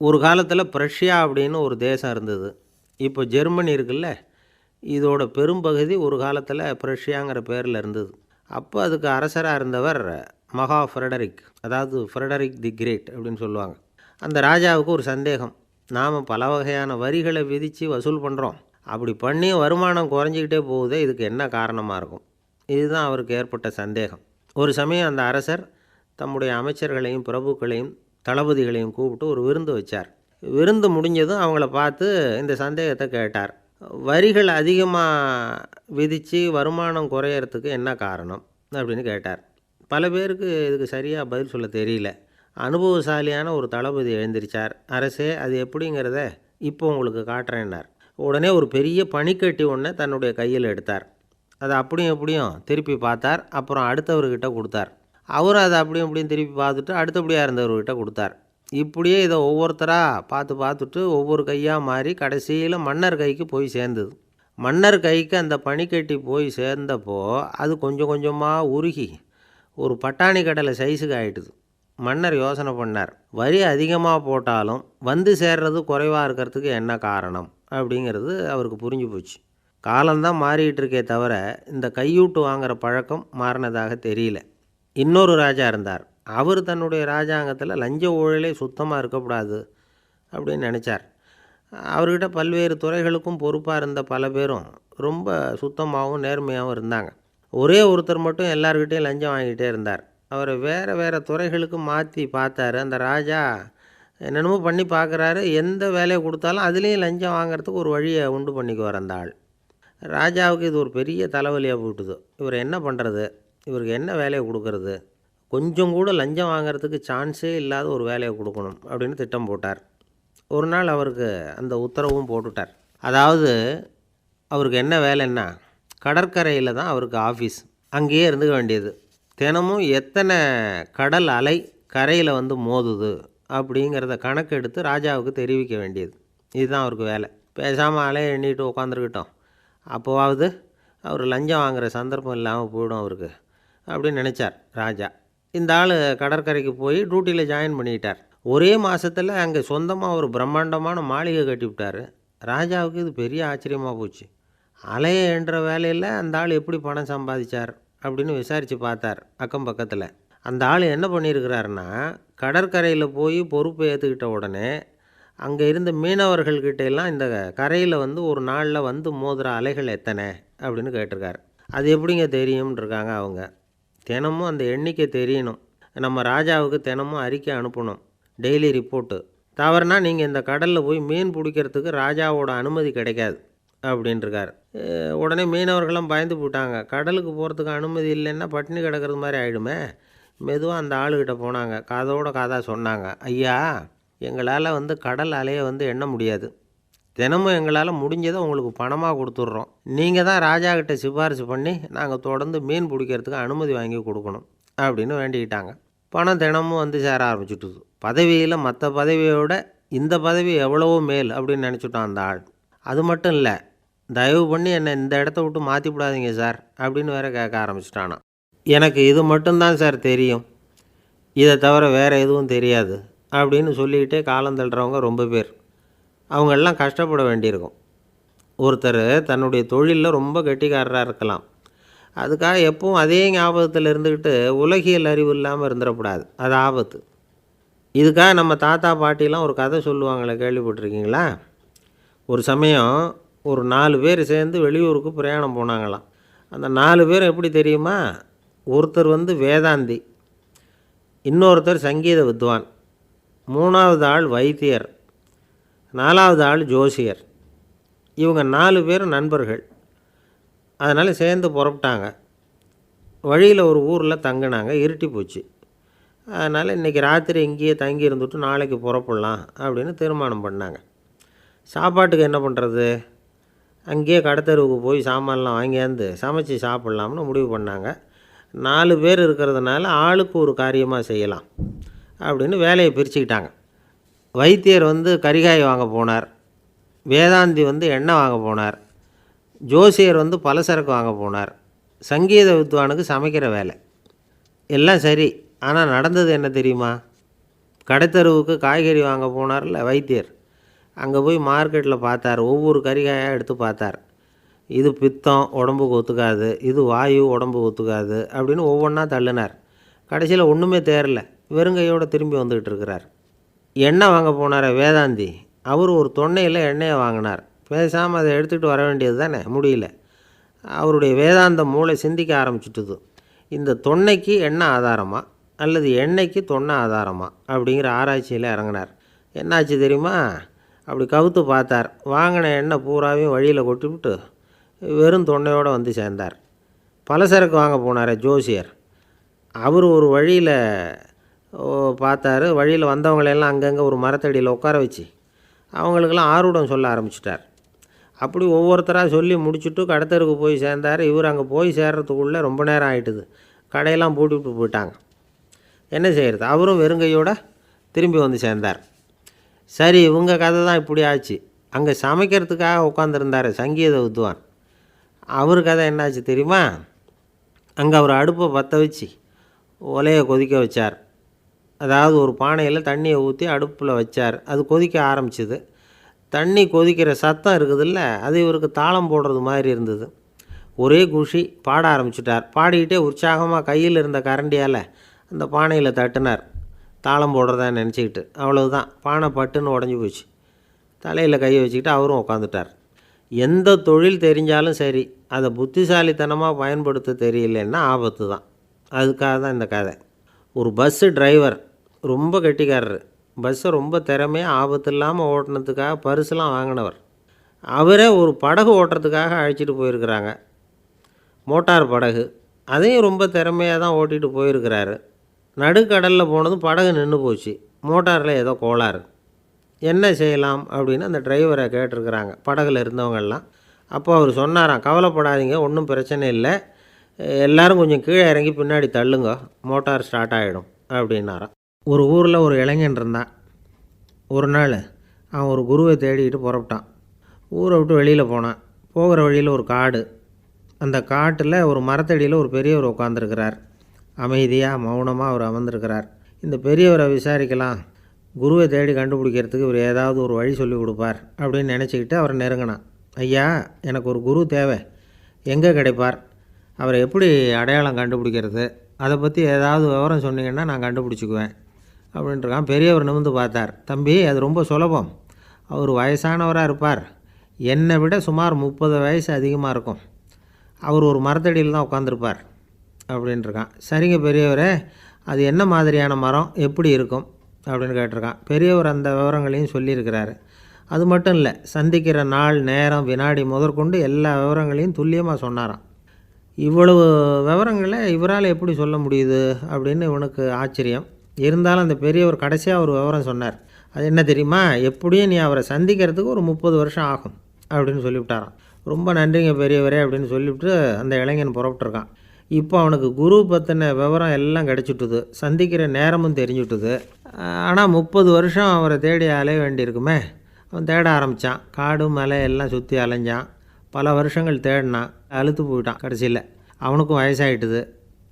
ஒரு காலத்தில் பிரஷ்யா அப்படின்னு ஒரு தேசம் இருந்தது. இப்போ ஜெர்மனி இருக்குல்ல இதோட பெரும்பகுதி ஒரு காலத்தில் பிரஷ்யாங்கிற பேரில் இருந்தது. அப்போ அதுக்கு அரசராக இருந்தவர் மகா ஃப்ரெடரிக் அதாவது ஃப்ரெடரிக் தி கிரேட் அப்படின்னு சொல்லுவாங்க. அந்த ராஜாவுக்கு ஒரு சந்தேகம் நாம் பல வகையான வரிகளை விதித்து வசூல் பண்ணுறோம் அப்படி பண்ணி வருமானம் குறைஞ்சிக்கிட்டே போகுதே இதுக்கு என்ன காரணமாக இருக்கும்? இதுதான் அவருக்கு ஏற்பட்ட சந்தேகம். ஒரு சமயம் அந்த அரசர் தம்முடைய அமைச்சர்களையும் பிரபுக்களையும் தளபதிகளையும் கூப்பிட்டு ஒரு விருந்து வச்சார். விருந்து முடிஞ்சதும் அவங்கள பார்த்து இந்த சந்தேகத்தை கேட்டார். வரிகள் அதிகமாக விதித்து வருமானம் குறையறதுக்கு என்ன காரணம் அப்படின்னு கேட்டார். பல பேருக்கு இதுக்கு சரியாக பதில் சொல்ல தெரியல. அனுபவசாலியான ஒரு தளபதி எழுந்திருச்சார். அரசே அது எப்படிங்கிறத இப்போ உங்களுக்கு காட்டுறேன்னார். உடனே ஒரு பெரிய பனிக்கட்டி ஒன்றை தன்னுடைய கையில் எடுத்தார். அதை அப்படியும் எப்படியும் திருப்பி பார்த்தார். அப்புறம் அடுத்தவர்கிட்ட கொடுத்தார். அவரும் அதை அப்படியும் அப்படியும் திருப்பி பார்த்துட்டு அடுத்தபடியாக இருந்தவர்கிட்ட கொடுத்தார். இப்படியே இதை ஒவ்வொருத்தராக பார்த்து பார்த்துட்டு ஒவ்வொரு கையாக மாறி கடைசியில் மன்னர் கைக்கு போய் சேர்ந்தது. மன்னர் கைக்கு அந்த பனிக்கட்டி போய் சேர்ந்தப்போ அது கொஞ்சம் கொஞ்சமாக உருகி ஒரு பட்டாணி கடலை சைஸுக்கு ஆயிட்டுது. மன்னர் யோசனை பண்ணார். வரி அதிகமாக போட்டாலும் வந்து சேர்றது குறைவாக இருக்கிறதுக்கு என்ன காரணம் அப்படிங்கிறது அவருக்கு புரிஞ்சு போச்சு. காலம்தான் மாறிட்டு இருக்கே தவிர இந்த கையூட்டு வாங்குகிற பழக்கம் மாறினதாக தெரியல. இன்னொரு ராஜா இருந்தார். அவர் தன்னுடைய ராஜாங்கத்தில் லஞ்ச ஊழலே சுத்தமாக இருக்கக்கூடாது அப்படின்னு நினச்சார். அவர்கிட்ட பல்வேறு துறைகளுக்கும் பொறுப்பாக இருந்த பல பேரும் ரொம்ப சுத்தமாகவும் நேர்மையாகவும் இருந்தாங்க. ஒரே ஒருத்தர் மட்டும் எல்லார்கிட்டையும் லஞ்சம் வாங்கிட்டே இருந்தார். அவரை வேறு வேறு துறைகளுக்கு மாற்றி பார்த்தாரு. அந்த ராஜா என்னென்னமோ பண்ணி பார்க்குறாரு. எந்த வேலையை கொடுத்தாலும் அதுலேயும் லஞ்சம் வாங்குறதுக்கு ஒரு வழியை உண்டு பண்ணிக்குவார் அந்த ஆள். ராஜாவுக்கு இது ஒரு பெரிய தலைவலியாக போட்டுது இவர் என்ன பண்ணுறது இவருக்கு என்ன வேலையை கொடுக்கறது? கொஞ்சம் கூட லஞ்சம் வாங்குறதுக்கு சான்ஸே இல்லாத ஒரு வேலையை கொடுக்கணும் அப்படின்னு திட்டம் போட்டார். ஒரு நாள் அவருக்கு அந்த உத்தரவும் போட்டுட்டார். அதாவது அவருக்கு என்ன வேலைன்னா கடற்கரையில் தான் அவருக்கு ஆஃபீஸ். அங்கேயே இருந்துக்க வேண்டியது. தினமும் எத்தனை கடல் அலை கரையில் வந்து மோதுது அப்படிங்கிறத கணக்கெடுத்து ராஜாவுக்கு தெரிவிக்க வேண்டியது. இதுதான் அவருக்கு வேலை. பேசாமல் அலையை எண்ணிட்டு உட்காந்துருக்கிட்டோம் அப்போவாவது அவர் லஞ்சம் வாங்குகிற சந்தர்ப்பம் இல்லாமல் போயிடும் அவருக்கு. அப்படின்னு நினச்சார் ராஜா. இந்த ஆள் கடற்கரைக்கு போய் டியூட்டியில் ஜாயின் பண்ணிக்கிட்டார் ஒரே மாதத்தில் அங்கே சொந்தமாக ஒரு பிரம்மாண்டமான மாளிகை கட்டிவிட்டார் ராஜாவுக்கு இது பெரிய ஆச்சரியமாக போச்சு. அலைய என்ற வேலையில் அந்த ஆள் எப்படி பணம் சம்பாதிச்சார் அப்படின்னு விசாரித்து பார்த்தார் அக்கம் பக்கத்தில். அந்த ஆள் என்ன பண்ணியிருக்கிறாருன்னா கடற்கரையில் போய் பொறுப்பு ஏற்றுக்கிட்ட உடனே அங்கே இருந்த மீனவர்கள்கிட்ட எல்லாம் இந்த கரையில் வந்து ஒரு நாளில் வந்து மோதுகிற அலைகள் எத்தனை அப்படின்னு கேட்டிருக்காரு. அது எப்படிங்க தெரியும்னு இருக்காங்க அவங்க. தினமும் அந்த எண்ணிக்கை தெரியணும். நம்ம ராஜாவுக்கு தினமும் அறிக்கை அனுப்பணும். டெய்லி ரிப்போர்ட்டு தவறுனா நீங்கள் இந்த கடலில் போய் மீன் பிடிக்கிறதுக்கு ராஜாவோட அனுமதி கிடைக்காது. அப்படின்ட்டுருக்காரு உடனே மீனவர்கள்லாம் பயந்து போட்டாங்க கடலுக்கு போகிறதுக்கு அனுமதி இல்லைன்னா பட்டினி கிடக்கிறது மாதிரி ஆகிடுமே மெதுவாக அந்த ஆளுகிட்ட போனாங்க. காதோட காதாக சொன்னாங்க. ஐயா எங்களால் வந்து கடல் அலையை வந்து எண்ண முடியாது. தினமும் எங்களால் முடிஞ்சதை உங்களுக்கு பணமாக கொடுத்துட்றோம். நீங்கள் தான் ராஜா கிட்ட சிபாரிசு பண்ணி நாங்கள் தொடர்ந்து மீன் பிடிக்கிறதுக்கு அனுமதி வாங்கி கொடுக்கணும் அப்படின்னு வேண்டிக்கிட்டாங்க. பணம் தினமும் வந்து சேர ஆரம்பிச்சுட்டுது. பதவியில் மற்ற பதவியோட இந்த பதவி எவ்வளவோ மேல் அப்படின்னு நினச்சிட்டான் அந்த ஆள். அது மட்டும் இல்லை தயவு பண்ணி என்னை இந்த இடத்த விட்டு மாற்றி விடாதீங்க சார் அப்படின்னு வேற கேட்க ஆரம்பிச்சிட்டானா. எனக்கு இது மட்டும்தான் சார் தெரியும். இதை தவிர வேறு எதுவும் தெரியாது அப்படின்னு சொல்லிக்கிட்டே காலம் தள்ளுறவங்க ரொம்ப பேர். அவங்கெல்லாம் கஷ்டப்பட வேண்டியிருக்கும். ஒருத்தர் தன்னுடைய தொழிலில் ரொம்ப கெட்டிக்காரராக இருக்கலாம். அதுக்காக எப்பவும் அதே ஞாபகத்தில் இருந்துக்கிட்டு உலகியல் அறிவு இல்லாமல் இருந்துடக்கூடாது. அது ஆபத்து. இதுக்காக நம்ம தாத்தா பாட்டிலாம் ஒரு கதை சொல்லுவாங்களே கேள்விப்பட்டிருக்கீங்களா? ஒரு சமயம் ஒரு நாலு பேர் சேர்ந்து வெளியூருக்கு பிரயாணம் போனாங்களாம். அந்த நாலு பேர் எப்படி தெரியுமா? ஒருத்தர் வந்து வேதாந்தி இன்னொருத்தர் சங்கீத வித்வான் மூணாவது ஆள் வைத்தியர். நாலாவது ஆள் ஜோசியர். இவங்க நாலு பேரும் நண்பர்கள். அதனால் சேர்ந்து புறப்பட்டாங்க. வழியில் ஒரு ஊரில் தங்கினாங்க. இருட்டி போச்சு. அதனால் இன்றைக்கி ராத்திரி இங்கேயே தங்கி இருந்துட்டு நாளைக்கு புறப்படலாம் அப்படின்னு தீர்மானம் பண்ணாங்க. சாப்பாட்டுக்கு என்ன பண்ணுறது அங்கேயே கடத்தெருவுக்கு போய் சாமான்லாம் வாங்கியாந்து சமைச்சு சாப்பிட்லாம்னு முடிவு பண்ணாங்க. நாலு பேர் இருக்கிறதுனால ஆளுக்கு ஒரு காரியமாக செய்யலாம் அப்படின்னு வேலையை பிரிச்சுக்கிட்டாங்க. வைத்தியர் வந்து கரிகாய் வாங்க போனார். வேதாந்தி வந்து எண்ணெய் வாங்க போனார். ஜோசியர் வந்து பலசரக்கு வாங்க போனார். சங்கீத வித்வானுக்கு சமைக்கிற வேலை. எல்லாம் சரி. ஆனால் நடந்தது என்ன தெரியுமா? கடைத்தருவுக்கு காய்கறி வாங்க போனார்ல வைத்தியர். அங்கே போய் மார்க்கெட்டில் பார்த்தார். ஒவ்வொரு கறிகாயாக எடுத்து பார்த்தார். இது பித்தம் உடம்புக்கு ஒத்துக்காது. இது வாயு உடம்புக்கு ஒத்துக்காது அப்படின்னு ஒவ்வொன்றா தள்ளினார். கடைசியில் ஒன்றுமே தேரல வெறுங்கையோடு திரும்பி வந்துக்கிட்டு இருக்கிறார். எண்ணெய் வாங்க போனார் வேதாந்தி. அவர் ஒரு தொன்னையில் எண்ணெயை வாங்கினார். பேசாமல் அதை எடுத்துகிட்டு வர வேண்டியது தானே? முடியல. அவருடைய வேதாந்த மூளை சிந்திக்க ஆரம்பிச்சுட்டுது. இந்த தொன்னைக்கு எண்ணெய் ஆதாரமா? அல்லது எண்ணெய்க்கு தொன்னை ஆதாரமா? அப்படிங்கிற ஆராய்ச்சியில் இறங்கினார். என்னாச்சு தெரியுமா? அப்படி கவுத்து பார்த்தார். வாங்கின எண்ணெய் பூராவையும் வழியில் கொட்டிவிட்டு வெறும் தொன்னையோடு வந்து சேர்ந்தார். பலசரக்கு வாங்க போனார் ஜோசியர். அவர் ஒரு வழியில் பார்த்தாரு. வழியில் வந்தவங்களெல்லாம் அங்கங்கே ஒரு மரத்தடியில் உட்கார வச்சு அவங்களுக்கெல்லாம் ஆர்வடம் சொல்ல ஆரம்பிச்சிட்டார். அப்படி ஒவ்வொருத்தராக சொல்லி முடிச்சுட்டு கடத்தருக்கு போய் சேர்ந்தார். இவர் அங்கே போய் சேர்றதுக்குள்ளே ரொம்ப நேரம் ஆயிட்டுது. கடையெல்லாம் பூட்டிவிட்டு போயிட்டாங்க. என்ன செய்கிறது அவரும் வெறுங்கையோட திரும்பி வந்து சேர்ந்தார். சரி இவங்க கதை தான் இப்படி ஆச்சு. அங்கே சமைக்கிறதுக்காக உட்காந்துருந்தார் சங்கீத வித்வான். அவர் கதை என்னாச்சு தெரியுமா? அங்கே அவர் அடுப்பை பற்ற வச்சு ஒலையை கொதிக்க வச்சார். அதாவது ஒரு பானையில் தண்ணியை ஊற்றி அடுப்பில் வச்சார். அது கொதிக்க ஆரம்பிச்சிது. தண்ணி கொதிக்கிற சத்தம் இருக்குதுல்ல அது இவருக்கு தாளம் போடுறது மாதிரி இருந்தது. ஒரே குஷி பாட ஆரம்பிச்சிட்டார். பாடிக்கிட்டே உற்சாகமாக கையில் இருந்த கரண்டியால் அந்த பானையில் தட்டினார். தாளம் போடுறதா நினச்சிக்கிட்டு. அவ்வளவுதான். பானை பட்டுன்னு உடஞ்சி போச்சு. தலையில் கையை வச்சுக்கிட்டு அவரும் உட்காந்துட்டார் எந்த தொழில் தெரிஞ்சாலும் சரி அதை புத்திசாலித்தனமாக பயன்படுத்த தெரியலன்னா ஆபத்து தான் அதுக்காக தான் இந்த கதை. ஒரு பஸ்ஸு டிரைவர் ரொம்ப கெட்டிக்காரர். பஸ்ஸை ரொம்ப திறமையாக ஆபத்து இல்லாமல் ஓட்டினதுக்காக பரிசுலாம் வாங்கினவர். அவரே ஒரு படகு ஓட்டுறதுக்காக அழைச்சிட்டு போயிருக்கிறாங்க. மோட்டார் படகு. அதையும் ரொம்ப திறமையாக தான் ஓட்டிகிட்டு போயிருக்கிறாரு. நடுக்கடலில் போனதும் படகு நின்று போச்சு. மோட்டாரில் ஏதோ கோளாறு. என்ன செய்யலாம் அப்படின்னு அந்த டிரைவரை கேட்டிருக்கிறாங்க. படகுல இருந்தவங்கெல்லாம் அப்போ அவர் சொன்னாராம் கவலைப்படாதீங்க ஒன்றும் பிரச்சனை இல்லை. எல்லாரும் கொஞ்சம் கீழே இறங்கி பின்னாடி தள்ளுங்க மோட்டார் ஸ்டார்ட் ஆகிடும் அப்படின்னாராம். ஒரு ஊரில் ஒரு இளைஞன் இருந்தான். ஒரு நாள் அவன் ஒரு குருவை தேடிக்கிட்டு புறப்பட்டான். ஊரை விட்டு வெளியில் போனான். போகிற வழியில் ஒரு காடு. அந்த காட்டில் ஒரு மரத்தடியில் ஒரு பெரியவர் உட்காந்துருக்கிறார் அமைதியாக மௌனமாக அவர் அமர்ந்திருக்கிறார். இந்த பெரியவரை விசாரிக்கலாம். குருவை தேடி கண்டுபிடிக்கிறதுக்கு இவர் ஏதாவது ஒரு வழி சொல்லி கொடுப்பார் அப்படின்னு நினச்சிக்கிட்டு அவரை நெருங்கினான். ஐயா எனக்கு ஒரு குரு தேவை. எங்கே கிடைப்பார்? அவரை எப்படி அடையாளம் கண்டுபிடிக்கிறது? அதை பற்றி ஏதாவது விவரம் சொன்னீங்கன்னா நான் கண்டுபிடிச்சிக்குவேன். அப்படின்ட்டுருக்கான். பெரியவர் நிமிந்து பார்த்தார். தம்பி அது ரொம்ப சுலபம். அவர் வயசானவராக இருப்பார். என்னை விட சுமார் முப்பது வயசு அதிகமாக இருக்கும். அவர் ஒரு மரத்தடியில் தான் உட்காந்துருப்பார் அப்படின்ட்டுருக்கான். சரிங்க பெரியவரே அது என்ன மாதிரியான மரம்? எப்படி இருக்கும்? அப்படின்னு கேட்டிருக்கான். பெரியவர் அந்த விவரங்களையும் சொல்லியிருக்கிறாரு. அது மட்டும் இல்லை சந்திக்கிற நாள் நேரம் வினாடி முதற்கொண்டு எல்லா விவரங்களையும் துல்லியமாக சொன்னாராம். இவ்வளவு விவரங்களை இவரால் எப்படி சொல்ல முடியுது அப்படின்னு இவனுக்கு ஆச்சரியம். இருந்தாலும் அந்த பெரியவர் கடைசியாக ஒரு விவரம் சொன்னார். அது என்ன தெரியுமா? எப்படியும் நீ அவரை சந்திக்கிறதுக்கு ஒரு முப்பது வருஷம் ஆகும் அப்படின்னு சொல்லிவிட்டாரான் ரொம்ப நன்றிங்க பெரியவரே அப்படின்னு சொல்லிவிட்டு அந்த இளைஞன் புறப்பட்டுருக்கான். இப்போ அவனுக்கு குரு பற்றின விவரம் எல்லாம் கிடச்சிட்டுது. சந்திக்கிற நேரமும் தெரிஞ்சுட்டுது. ஆனால் முப்பது வருஷம் அவரை தேடி அலைய வேண்டியிருக்குமே. அவன் தேட ஆரம்பித்தான் காடு மலை எல்லாம் சுற்றி அலைஞ்சான். பல வருஷங்கள் தேடினான் அழுத்து போயிட்டான் கடைசியில். அவனுக்கும் வயசாயிட்டுது.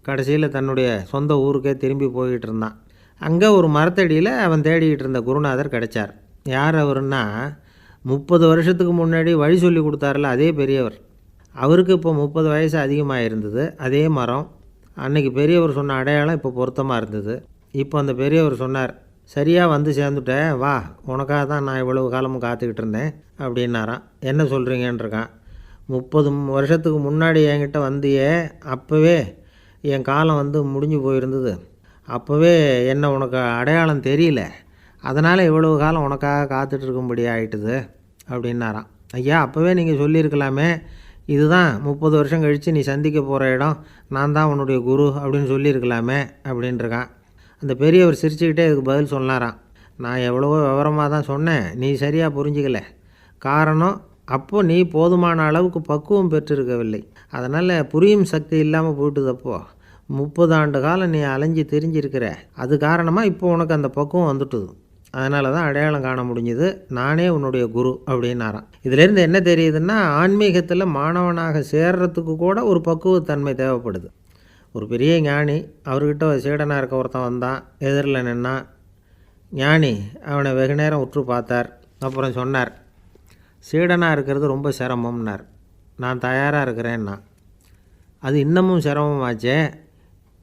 கடைசியில் தன்னுடைய சொந்த ஊருக்கே திரும்பி போய்கிட்டு இருந்தான். அங்கே ஒரு மரத்தடியில் அவன் தேடிக்கிட்டு இருந்த குருநாதர் கிடைச்சார். யார் அவருன்னா முப்பது வருஷத்துக்கு முன்னாடி வழி சொல்லி கொடுத்தாரில்ல அதே பெரியவர். அவருக்கு இப்போ முப்பது வயசு அதிகமாக இருந்தது அதே மரம். அன்னைக்கு பெரியவர் சொன்ன அடையாளம் இப்போ பொருத்தமாக இருந்தது. இப்போ அந்த பெரியவர் சொன்னார் சரியாக வந்து சேர்ந்துட்டேன். வா உனக்காக தான் நான் இவ்வளவு காலமும் காத்துக்கிட்டு இருந்தேன் அப்படின்னாரான் என்ன சொல்கிறீங்கன்றிருக்கான் முப்பது வருஷத்துக்கு முன்னாடி என்கிட்ட வந்தியே அப்போவே என் காலம் வந்து முடிஞ்சு போயிருந்தது. அப்போவே என்ன உனக்கு அடையாளம் தெரியல. அதனால் இவ்வளவு காலம் உனக்காக காத்துட்ருக்கும்படி ஆகிட்டுது அப்படின்னாராம். ஐயா அப்போவே நீங்கள் சொல்லியிருக்கலாமே இதுதான் முப்பது வருஷம் கழித்து நீ சந்திக்க போகிற இடம் நான் தான் உன்னுடைய குரு அப்படின்னு சொல்லியிருக்கலாமே அப்படின்ட்டுருக்கான் அந்த பெரியவர் சிரிச்சுக்கிட்டே இதுக்கு பதில் சொன்னாராம். நான் எவ்வளவோ விவரமாக தான் சொன்னேன் நீ சரியாக புரிஞ்சிக்கல. காரணம் அப்போ நீ போதுமான அளவுக்கு பக்குவம் பெற்றிருக்கவில்லை. அதனால் புரியும் சக்தி இல்லாமல் போயிட்டுது அப்போ முப்பது ஆண்டு காலம் நீ அலைஞ்சு தெரிஞ்சிருக்கிற. அது காரணமாக இப்போ உனக்கு அந்த பக்குவம் வந்துட்டுது. அதனால தான் அடையாளம் காண முடிஞ்சது. நானே உன்னுடைய குரு அப்படின்னாராம். இதிலேருந்து என்ன தெரியுதுன்னா ஆன்மீகத்தில் மாணவனாக சேர்றதுக்கு கூட ஒரு பக்குவத்தன்மை தேவைப்படுது. ஒரு பெரிய ஞானி அவர்கிட்ட ஒரு சீடனாக இருக்க ஒருத்தன் வந்தான் எதிரில் நின்னான். ஞானி அவனை வெகு நேரம் உற்று பார்த்தார். அப்புறம் சொன்னார் சீடனாக இருக்கிறது ரொம்ப சிரமம்னார். நான் தயாராக இருக்கிறேன்னா. அது இன்னமும் சிரமமாச்சே.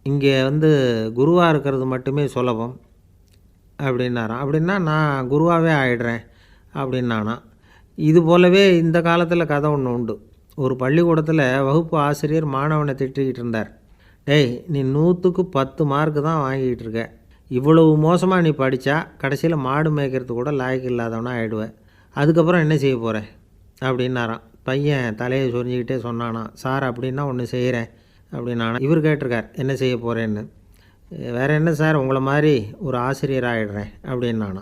இங்கே வந்து குருவாக இருக்கிறது மட்டுமே சுலபம். அப்படின்னாராம். அப்படின்னா நான் குருவாகவே ஆயிடுறேன் அப்படின்னானா. இது போலவே இந்த காலத்தில் கதை ஒன்று உண்டு. ஒரு பள்ளிக்கூடத்தில் வகுப்பு ஆசிரியர் மாணவனை திட்டிக்கிட்டு இருந்தார். டேய் நீ நூற்றுக்கு பத்து மார்க்கு தான் வாங்கிக்கிட்டு இருக்க. இவ்வளவு மோசமாக நீ படித்தா கடைசியில் மாடு மேய்க்கிறது கூட லாய்க்கு இல்லாதவனா ஆகிடுவேன் அதுக்கப்புறம் என்ன செய்ய போகிறேன் அப்படின்னாராம். பையன் தலையை சொரிஞ்சிக்கிட்டே சொன்னானா சார் அப்படின்னா ஒன்று செய்கிறேன் அப்படின்னா இவர் கேட்டிருக்கார் என்ன செய்ய போகிறேன்னு வேறு என்ன சார்? உங்களை மாதிரி ஒரு ஆசிரியர் ஆகிடுறேன் அப்படின்னானா